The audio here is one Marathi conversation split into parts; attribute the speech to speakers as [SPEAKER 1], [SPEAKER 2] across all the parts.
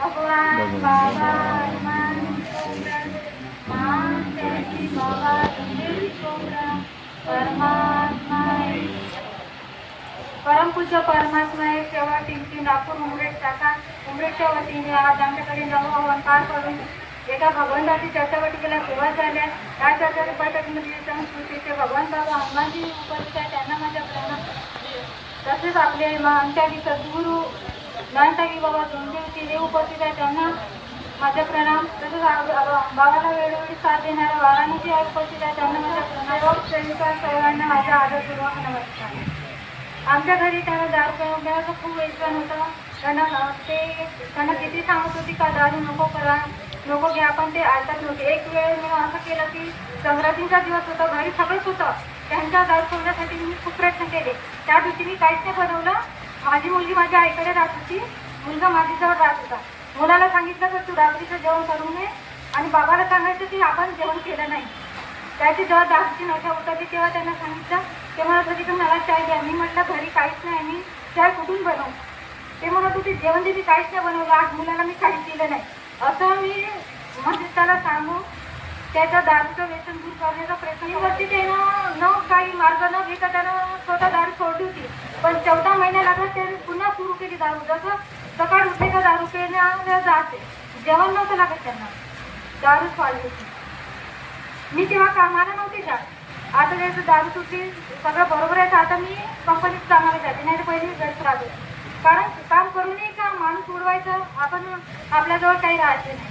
[SPEAKER 1] भगवान बाबा बाबा परमात्मा परमपूज्य परमात्मा आहे सेवा नागपूर उमरेड शाखा उमरेडच्या वतीने आज आमच्याकडे नवहवन पार करून एका भगवंताची चर्चावटिकेला सुरुवात झाल्या त्या चर्चा बैठकीमध्ये संस्कृतीचे भगवान बाबा हनुमानजी उपस्थित आहे त्यांना माझ्या प्रेरणा तसेच आपले आमच्याही सद्गुरू ज्ञानटाकी बाबा जोंदेवती देव उपस्थित आहे. त्यांना माझा प्रणाम. तसंच बाबाला वेळोवेळी साथ देणाऱ्या वाराणसी जी उपस्थित आहे. त्यांना माझ्या प्रणाम. प्रेमिका सर्वांना माझा आदरपूर्वक नमस्कार. आमच्या घरी त्यांना दारू करून द्यायचं खूप व्यसन होतं. त्यांना ते त्यांना किती सांगत होती का दारू नको करा नको घ्या पण ते ऐकत नव्हते. एक वेळ मी असं केलं की संक्रांतीचा दिवस होता घरी सगळंच होतं. त्यांचा दारू सोडण्यासाठी मी खूप प्रयत्न केले. त्या दिवशी मी काहीच नाही बनवलं. माझी मुलगी माझ्या आईकडे राहत होती. मुलगा माझ्याजवळ राहत होता. मुलाला सांगितलं तर तू रात्रीचं जेवण करू नये. आणि बाबाला सांगायचं की आपण जेवण केलं नाही. त्याची जेव्हा दहाची नशा उतरली तेव्हा त्यांना सांगितलं. ते म्हणत होते की मला चाय द्या. मी म्हटलं घरी काहीच नाही. मी चाय कुठून बनवू? ते म्हणत होते जेवण दिली काहीच नाही बनवलं. आज मुलाला मी काहीच दिलं नाही. असं मी म्हणजे त्याला सांगून त्याचं दारूचं व्यसन दूर करण्याचा प्रयत्न वरती त्यानं न काही मार्ग न घेता त्यानं स्वतः दारू सोडली होती. पण चौदा महिन्या लागत त्याने पुन्हा सुरू केली दारू. जसं सकाळ उठले का दारू पिण्याला जाते. जेवण नव्हतं लागत त्यांना. दारू वाढली मी तेव्हा कामाला नव्हते जात. आता त्याचं दारू सुटली सगळं बरोबर आहे तर आता मी कंपनीत कामाला जाते. नाही तर पहिले व्यस्त राहते. कारण काम करूनही का माणूस उडवायचं? आपण आपल्याजवळ काही राहायचे नाही.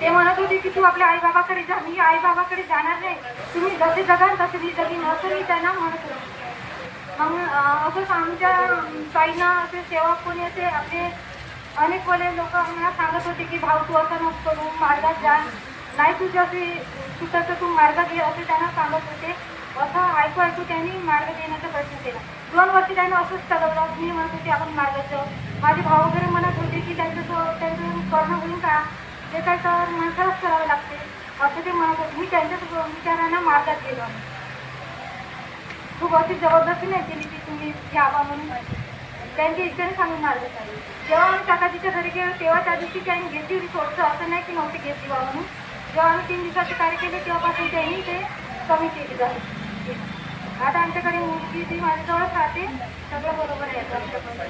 [SPEAKER 1] ते म्हणत होते की तू आपल्या आईबाबाकडे जा. मी आईबाबाकडे जाणार नाही. तुम्ही जसे जगाल तसे मी जगीन. असं मी त्यांना म्हणत होते. मग असंच आमच्या ताईंना असे सेवा कोणी असे आपले अनेक वेळे लोक आम्हाला सांगत होते की भाऊ तू असं नको करू मार्गात जा. नाही तुझ्या असे सुटाचं तू मार्ग घे असे त्यांना सांगत होते. असं ऐकू ऐकू त्यांनी मार्ग देण्याचा प्रयत्न केला. दोन वर्षी त्यांनी असंच ठरवलं मी म्हणत होते आपण मार्गात जाऊ. माझे भाऊ वगैरे म्हणत होते की त्यांचं त्यांचं करणं होईल का? जे काय तर माणसालाच करावं लागते. असं ते म्हणत होते. मी त्यांच्याच विचारांना मार्गात गेलो. खूप अशी जबरदस्ती नाही केली की तुम्ही घ्यावा म्हणून. त्यांची इच्छेने सांगून मार्ग चालू जेव्हा आम्ही काकाजीच्या घरी गेलो तेव्हा त्या दिवशी त्यांनी घेतली होती थोडंसं असं नाही की नव्हती घेतली बा म्हणून. जेव्हा आम्ही तीन दिवसाचे कार्य केले तेव्हापासून त्यांनी ते कमी केली जाते आता आमच्याकडे मुलगी ती माझ्याजवळच राहते सगळं बरोबर आहे. आमच्याकडे